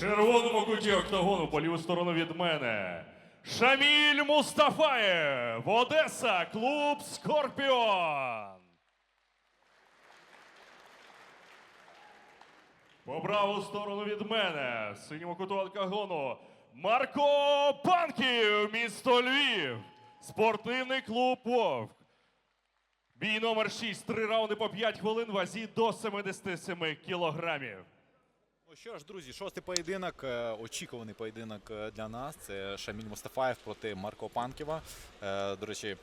Червоному куті октагону по ліву сторону від мене. Шаміль Мустафаєв, Одеса, клуб Скорпіон. По праву сторону від мене, синьому куту октагону, Марко Панків, місто Львів, спортивний клуб Вовк. Бій номер 6, три раунди по 5 хвилин, вазі до 77 кілограмів. Ну що ж, друзі, шостий поєдинок, е, очікуваний поєдинок е, для нас. Це Шаміль Мустафаєв проти Марко Панківа. Е, До речі,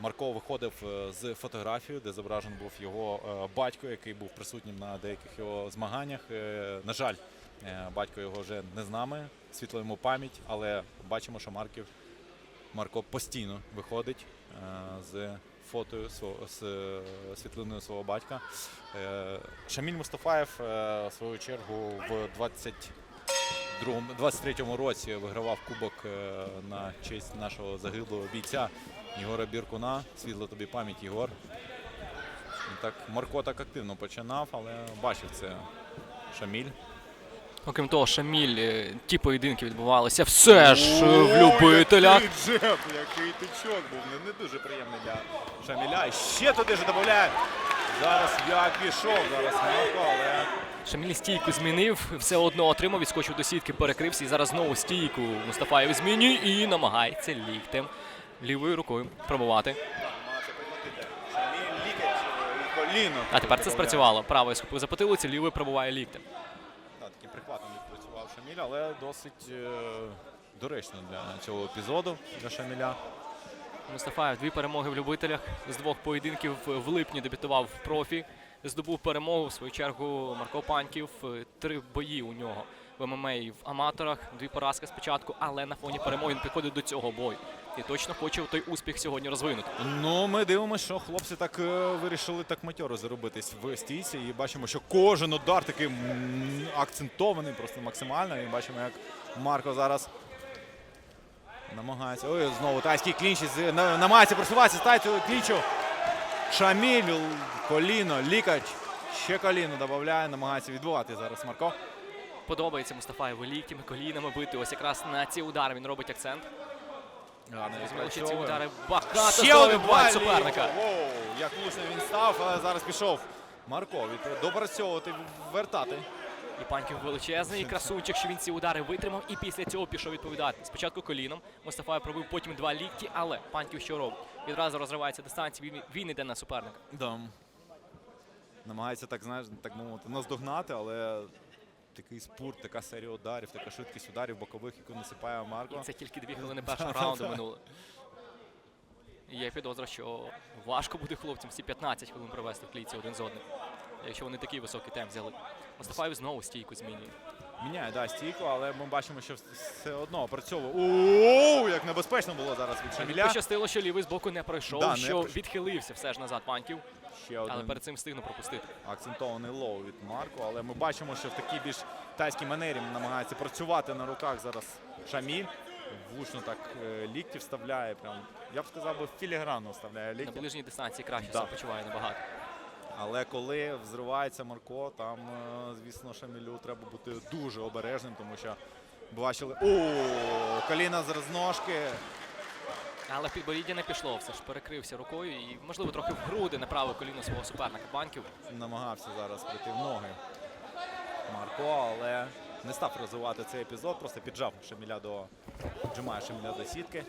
Марко виходив з фотографією, де зображений був його батько, який був присутнім на деяких його змаганнях. На жаль, батько його вже не з нами, світло йому пам'ять, але бачимо, що Марків Марко постійно виходить з фото свого з е, світлиною свого батька. Е, Шаміль Мустафаєв е, в свою чергу в 22 23-му році вигравав кубок на честь нашого загиблого бійця Єгора Біркуна. Світла тобі пам'ять, Єгор. І Так, Марко так активно починав, але бачив це Шаміль. Окрім того, Шаміль, ті поєдинки відбувалися все ж е, в любителях. Який джеб, який тичок був не, не дуже приємний для Шаміля. Ще туди ж додає. Зараз як пішов, зараз Марко, але Шаміль стійку змінив, все одно отримав, відскочив до сітки, перекрився і зараз знову стійку Мустафаєв змінює і намагається ліктем лівою рукою пробувати. коліно. А тепер це спрацювало. Правою схопив за потилицю, лівою пробуває ліктем. Так, таким прихватом відпрацював Шаміль, але досить е, доречно для цього епізоду для Шаміля. Мустафаєв дві перемоги в любителях з двох поєдинків в липні дебютував в профі. Здобув перемогу в свою чергу Марко Паньків. Три бої у нього в ММА і в аматорах. Дві поразки спочатку, але на фоні перемоги він підходить до цього бою. І точно хоче той успіх сьогодні розвинути. Ну, ми дивимося, що хлопці так е, вирішили так матьоро заробитись в стійці. І бачимо, що кожен удар такий акцентований, просто максимально. І бачимо, як Марко зараз намагається. Ой, знову тайський клінч намагається просуватися тайцю клінчу. Шаміль, коліно, лікач. Ще коліно додає, намагається відбувати зараз Марко. Подобається Мустафаєву ліктями, колінами бити. Ось якраз на ці удари він робить акцент. Візьме ці удари багато Ще один бувають суперника. Воу, як влучно він став, але зараз пішов Марко допрацьовувати, вертати. І паньків величезний красунчик, що він ці удари витримав і після цього пішов відповідати. Спочатку коліном Мустафаєв пробив потім два лікті, але паньків що робить? Відразу розривається дистанція, він, він іде на суперника. Да. Намагається так, знаєш, так мовити, наздогнати, але такий спорт, така серія ударів, така швидкість ударів бокових, яку насипає Марко. І це тільки дві хвилини першого раунду минуло. Є підозра, що важко буде хлопцям всі 15 хвилин провести в клійці один з одним, якщо вони такий високий темп взяли. Мустафаєв знову стійку змінює. Міняє да, стійку, але ми бачимо, що все одно опрацьовує. Оу, як небезпечно було зараз від Шаміля. Пощастило, що лівий з боку не пройшов, Да, не що пройшов. відхилився все ж назад паньків, Ще але один перед цим встигнув пропустити. акцентований лоу від Марко, але ми бачимо, що в такій більш тайській манері намагається працювати на руках зараз Шаміль. Влучно так е, лікті вставляє. Прям, я б сказав, би філігранно вставляє На лікті. ближній дистанції краще Да. себе почуває набагато. Але коли взривається Марко, там, е, звісно, Шамілю треба бути дуже обережним, тому що бачили. О, коліна з розножки. Але підборіддя не пішло, все ж перекрився рукою і, можливо, трохи в груди направив коліно свого суперника банків. Намагався зараз прийти в ноги Марко, але не став розвивати цей епізод, просто піджав Шаміля до піджимає Шаміля до сітки.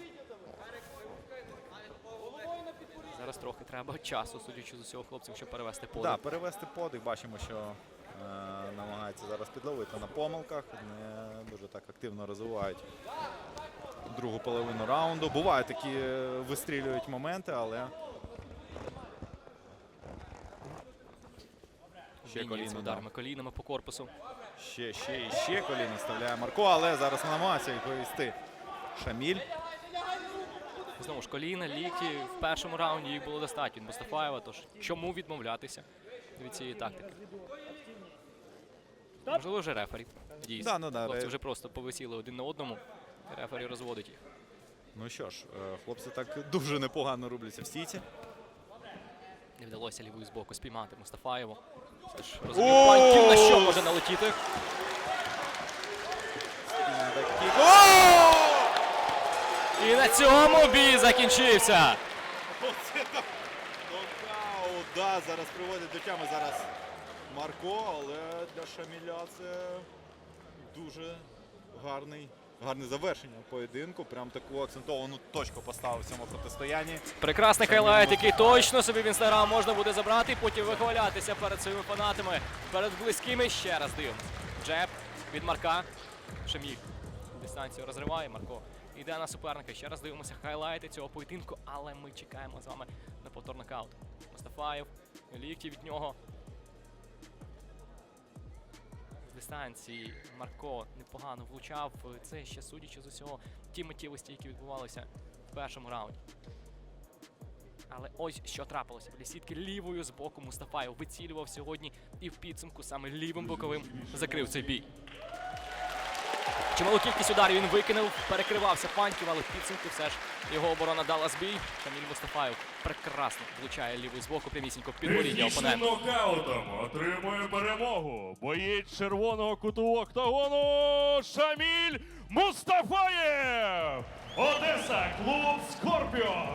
Зараз трохи треба часу, судячи з усього хлопцям, щоб перевести поле. Да, перевести подих. Бачимо, що е, намагається зараз підловити на помилках. Не дуже так активно розвивають другу половину раунду. Бувають такі е, вистрілюють моменти, але ще коліно, ударами колінами по корпусу. ще, ще і ще коліно вставляє Марко, але зараз намагається відповісти Шаміль. Знову ж коліна, лікті. В першому раунді їх було достатньо Мустафаєва, тож чому відмовлятися від цієї тактики? Можливо, вже рефері. Дійсно. Да, ну да, Хлопці ре- вже просто повисіли один на одному. Рефері розводить їх. Ну що ж, е, хлопці так дуже непогано рубляться в стійці. Не вдалося лівою з боку спіймати Мустафаєву. Все ж розумів Паньків, на що може налетіти. Цьому бій закінчився. Оце так нокаут, да, зараз приводить до тями зараз Марко, але для Шаміля це дуже гарний, гарне завершення поєдинку. Прям таку акцентовану точку поставив в цьому протистоянні. Прекрасний хайлайт, який точно собі в інстаграм можна буде забрати потім вихвалятися перед своїми фанатами, перед близькими. Ще раз дивимося. Джеб від Марка. Шаміль дистанцію розриває. Марко йде на суперника. Ще раз дивимося хайлайти цього поєдинку, але ми чекаємо з вами на повтор нокаут. Мустафаєв, лікті від нього. З дистанції Марко непогано влучав. Це ще судячи з усього ті миттєвості, які відбувалися в першому раунді. Але ось що трапилося. Біля сітки лівою з боку Мустафаєв вицілював сьогодні і в підсумку саме лівим боковим закрив цей бій. Чималу кількість ударів він викинув, перекривався паньків, але в підсумку все ж його оборона дала збій. Шаміль Мустафаєв прекрасно влучає лівою з боку прямісінько в підборіддя Технічним опонента. нокаутом отримує перемогу. Боєць червоного куту октагону Шаміль Мустафаєв. Одеса, клуб Скорпіон.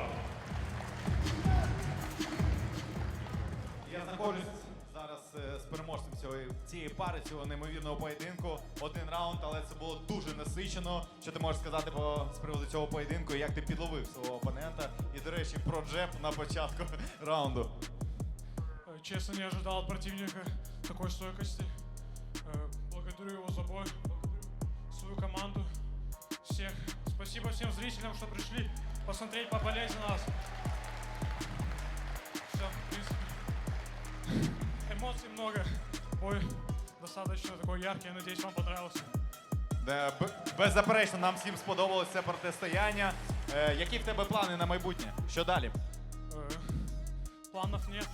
Я знаходжусь переможцем цієї, цієї пари, цього неймовірного поєдинку. Один раунд, але це було дуже насичено. Що ти можеш сказати по, з приводу цього поєдинку, як ти підловив свого опонента? І, до речі, про джеб на початку раунду. Э, Честно, не ожидал от противника такой стойкости. Э, Благодарю его за бой, свою команду, всех. Спасибо всем зрителям, что пришли посмотреть, поболеть за нас. Все, в принципе Эмоций много. Бой достаточно такой яркий. Я надеюсь, вам понравился. Де, б- беззаперечно, нам всім сподобалось це протистояння. Е, які в тебе плани на майбутнє? Що далі? Э, Планов нет.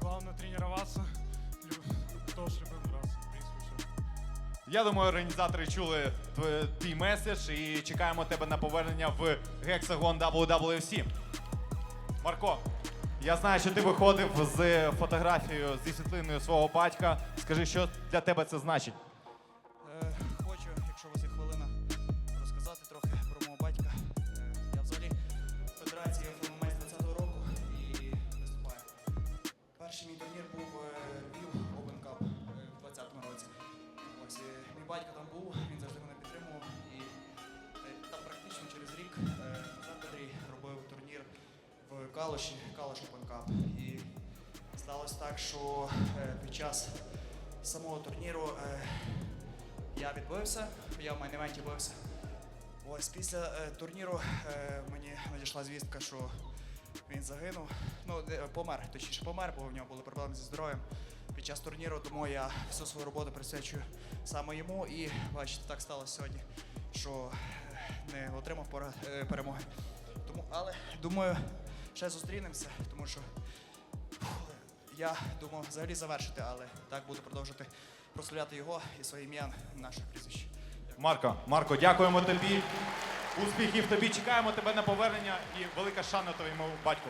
Главное тренироваться. Лю- Готов с любым драться. В принципе, все. Я думаю, організатори чули тв- твій меседж і чекаємо тебе на повернення в Hexagon WWFC. Марко, я знаю, що ти виходив з фотографією зі світлиною свого батька. Скажи, що для тебе це значить? Калуші, Калуш Cup. І сталося так, що е, під час самого турніру. е, я відбився, я в майневенті бився. Ось після е, турніру мені надійшла звістка, що він загинув. Ну, помер, точніше помер, бо в нього були проблеми зі здоров'ям під час турніру, тому я всю свою роботу присвячую саме йому. І бачите, так сталося сьогодні, що не отримав перемоги. Тому, але думаю, ще зустрінемося, тому що я думав взагалі завершити, але так буду продовжувати прославляти його і своє ім'я наше прізвище. Марко, Марко, дякуємо тобі. Успіхів тобі. Чекаємо тебе на повернення і велика шана твоєму батьку.